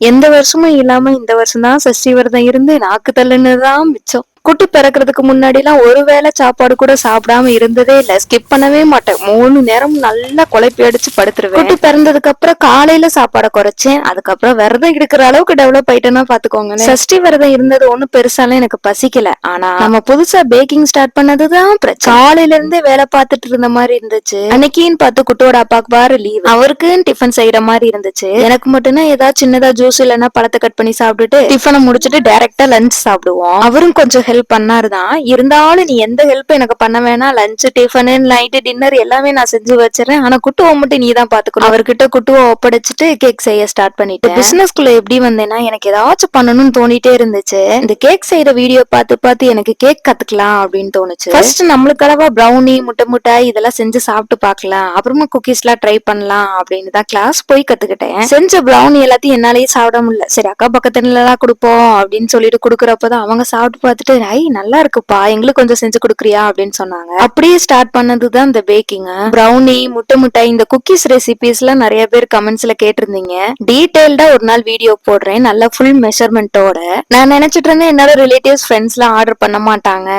எந்த வருஷமும் இல்லாம இந்த வருஷம் தான் சஷ்டி விரதம் இருந்து நாக்கு தள்ளுனதுதான் மிச்சம். குட்டி பிறக்கிறதுக்கு முன்னாடி எல்லாம் ஒரு வேளை சாப்பாடு கூட சாப்பிடாம இருந்ததே இல்ல. ஸ்கிப் பண்ணவே மாட்டேன். மூணு நேரம் நல்லா குழப்பி அடிச்சு படுத்துருவேன். குட்டி பிறந்ததுக்கு அப்புறம் காலையில சாப்பாடை குறைச்சேன். அதுக்கப்புறம் விரதம் எடுக்கிற அளவுக்கு டெவலப் ஆயிட்டேன்னா பாத்துக்கோங்க சஷ்டி விரதம் இருந்தது ஒண்ணும் பெருசாலாம் எனக்கு பசிக்கல. ஆனா நம்ம புதுசா பேக்கிங் ஸ்டார்ட் பண்ணதுதான் காலையில இருந்தே வேலை பார்த்துட்டு இருந்த மாதிரி இருந்துச்சு. அன்னைக்குன்னு பார்த்து குட்டோட அப்பாக்கு பாரு லீவ் அவருக்குன்னு டிஃபன் செய்யற மாதிரி இருந்துச்சு. எனக்கு மட்டும்னா ஏதாவது சின்னதா ஜூஸ் இல்லைன்னா பழத்தை கட் பண்ணி சாப்பிட்டுட்டு டிஃபனை முடிச்சுட்டு டைரக்டா லஞ்ச் சாப்பிடுவோம். அவரும் கொஞ்சம் ஹெல்ப் பண்ணாரு தான் இருந்தாலும் நீ எந்த ஹெல்ப் எனக்கு பண்ண வேணாம். லஞ்ச் டிஃபனு நைட்டு டின்னர் எல்லாமே நான் செஞ்சு வச்சிடறேன். ஆனா குட்டுவை மட்டும் நீ தான் பாத்துக்கணும். அவர்கிட்ட குட்டுவை ஒப்படைச்சிட்டு கேக் செய்ய ஸ்டார்ட் பண்ணிட்டேன். பிசினஸ்குள்ள எப்படி வந்தேன்னா எனக்கு ஏதாச்சும் பண்ணணும்னு தோணிட்டே இருந்துச்சு. இந்த கேக் செய்யற வீடியோ பார்த்து பார்த்து எனக்கு கேக் கத்துக்கலாம் அப்படின்னு தோணுச்சு. ஃபர்ஸ்ட் நம்மளுக்காக ப்ரௌனி முட்டை முட்டாய் இதெல்லாம் செஞ்சு சாப்பிட்டு பார்க்கலாம். அப்புறமா குக்கீஸ் எல்லாம் ட்ரை பண்ணலாம் அப்படின்னு தான் கிளாஸ் போய் கத்துக்கிட்டேன். செஞ்ச ப்ரௌனி எல்லாத்தையும் என்னாலயே சாப்பிட முடியல. சரி அக்கா பக்கத்துல எல்லாம் கொடுப்போம் அப்படின்னு சொல்லிட்டு குடுக்கறப்பதான் அவங்க சாப்பிட்டு பார்த்துட்டு ஐ நல்லா இருக்குப்பா. எங்களுக்கு கொஞ்சம் செஞ்சு கொடுக்குறியா? அப்படின்னு சொன்னாங்க. அப்படியே ஸ்டார்ட் பண்ணதுதான் இந்த பேக்கிங் ப்ரௌனி முட்டை முட்டாய் இந்த குக்கீஸ் ரெசிபிஸ் எல்லாம் நிறைய பேர் கமெண்ட்ஸ்ல கேட்டிருந்தீங்க. டீடைல்டா ஒரு நாள் வீடியோ போடுறேன். நல்லா ஃபுல் மெஷர்மெண்ட்டோட நான் நினைச்சிட்டு இருந்தேன் என்னோட ரிலேட்டிவ்ஸ் ஃப்ரெண்ட்ஸ் எல்லாம் ஆர்டர் பண்ண மாட்டாங்க.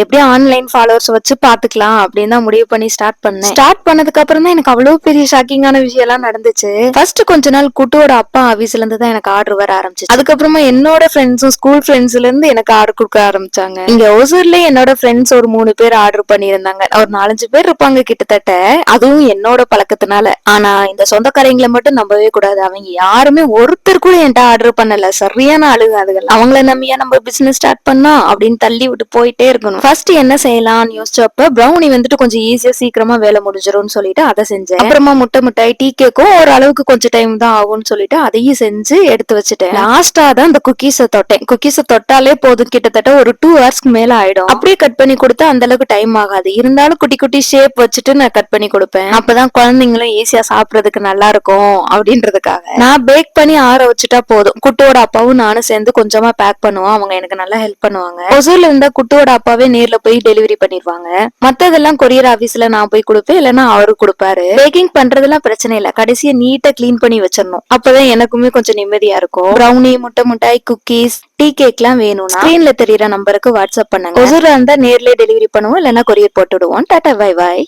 எப்படியும் ஆன்லைன் ஃபாலோவர்ஸ் வச்சு பாத்துக்கலாம் அப்படின்னு தான் முடிவு பண்ணி ஸ்டார்ட் பண்ணேன். ஸ்டார்ட் பண்ணதுக்கு அப்புறம் தான் எனக்கு அவ்வளவு பெரிய ஷாக்கிங்கான விஷயம் எல்லாம் நடந்துச்சு. ஃபர்ஸ்ட் கொஞ்ச நாள் குட்டோட அப்பா ஆபீஸ்ல இருந்து தான் எனக்கு ஆர்டர் வர ஆரம்பிச்சு அதுக்கப்புறமா என்னோட ஃப்ரெண்ட்ஸும் ஸ்கூல் ஃப்ரெண்ட்ஸ்ல இருந்து எனக்கு ஆர்டர் கொடுக்க ஆரம்பிச்சாங்க. இங்க ஒசூர்ல என்னோட ஃப்ரெண்ட்ஸ் ஒரு மூணு பேர் ஆர்டர் பண்ணியிருந்தாங்க. ஒரு நாலஞ்சு பேர் இருப்பாங்க கிட்டத்தட்ட. அதுவும் என்னோட பழக்கத்தினால. ஆனா இந்த சொந்தக்காரங்களை மட்டும் நம்பவே கூடாது. அவங்க யாருமே ஒருத்தர் கூட என்கிட்ட ஆர்டர் பண்ணல. சரியான ஆளுங்க அதுகள் அவங்கள நம்பியா நம்ம பிசினஸ் ஸ்டார்ட் பண்ணா அப்படின்னு தள்ளி விட்டு போயிட்டே இருக்கணும். ஃபர்ஸ்ட் என்ன செய்யலாம்னு யோசிச்சப்ப ப்ரௌனி வந்துட்டு கொஞ்சம் ஈஸியா சீக்கிரமா வேலை முடிஞ்சிரும்னு சொல்லிட்டு அதை செஞ்சேன். அப்புறமா முட்டை முட்டாய் டீ கேக்கும் ஓரளவுக்கு கொஞ்சம் டைம் தான் ஆகும்னு சொல்லிட்டு அதையும் செஞ்சு எடுத்து வச்சுட்டேன். லாஸ்டா தான் இந்த குக்கீஸை தொட்டேன். குக்கீஸை தொட்டாலே போதும். கிட்டத்தட்ட ஒரு டூ ஹவர்ஸ்க்கு மேல ஆயிடும். அப்படியே கட் பண்ணி கொடுத்தா அந்த அளவுக்கு டைம் ஆகாது. இருந்தாலும் குட்டி குட்டி ஷேப் வச்சுட்டு நான் கட் பண்ணி கொடுப்பேன். அப்பதான் குழந்தைங்களும் ஈஸியா சாப்பிடறதுக்கு நல்லா இருக்கும் அப்படின்றதுக்காக. நான் பேக் பண்ணி ஆற வச்சுட்டா போதும். குட்டோட அப்பாவும் நானும் சேர்ந்து கொஞ்சமா பேக் பண்ணுவோம். அவங்க எனக்கு நல்லா ஹெல்ப் பண்ணுவாங்க. ஒசூர்ல இருந்தா குட்டோட அப்பாவே நேர்ல போய் டெலிவரி பண்ணிருவாங்க மத்ததெல்லாம் கொரியர் ஆபீஸ்ல நான் போய் கொடுப்பேன். இல்லைன்னா அவரு கொடுப்பாரு. பேக்கிங் பண்றதெல்லாம் பிரச்சனை இல்ல. கடைசியா நீட்டா க்ளீன் பண்ணி வச்சிடணும். அப்பதான் எனக்குமே கொஞ்சம் நிம்மதியா இருக்கும். ப்ரௌனி முட்டை முட்டாய் குக்கீஸ் டீ கேக்லாம் வேணும்னா ஸ்கிரீன்ல தெரியற நம்பருக்கு வாட்ஸ்அப் பண்ணுங்க. ஒசூர்ல இருந்தா நேர்லயே டெலிவரி பண்ணுவோம் இல்லைன்னா கொரியர் போட்டுடுவோம். Tata bye bye